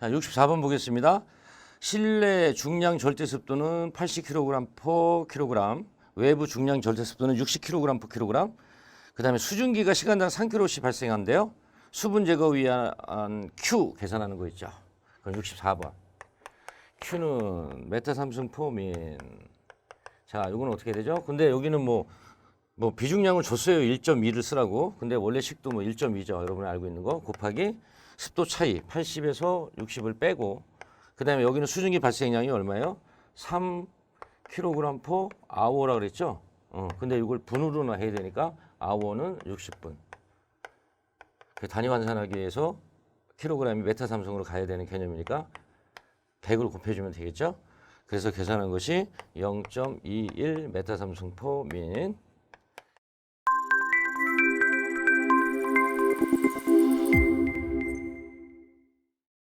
자, 64번 보겠습니다. 실내 중량 절대 습도는 80kg per kg, 외부 중량 절대 습도는 60kg per kg. 그 다음에 수증기가 시간당 3kg씩 발생한대요. 수분 제거 위한 Q 계산하는 거 있죠. 그럼 64번. Q는 메타삼승 포민. 자, 이건 어떻게 되죠? 근데 여기는 뭐, 뭐 비중량을 줬어요. 1.2를 쓰라고. 근데 원래 식도 뭐 1.2죠. 여러분 알고 있는 거. 곱하기 습도 차이 80에서 60을 빼고 그다음에 여기는 수증기 발생량이 얼마예요? 3 kg per hour라 그랬죠? 어, 근데 이걸 분으로나 해야 되니까 hour는 60분. 그 단위 환산하기 위해서 킬로그램이 메타 삼성으로 가야 되는 개념이니까 100을 곱해주면 되겠죠? 그래서 계산한 것이 0.21 메타 삼성 퍼민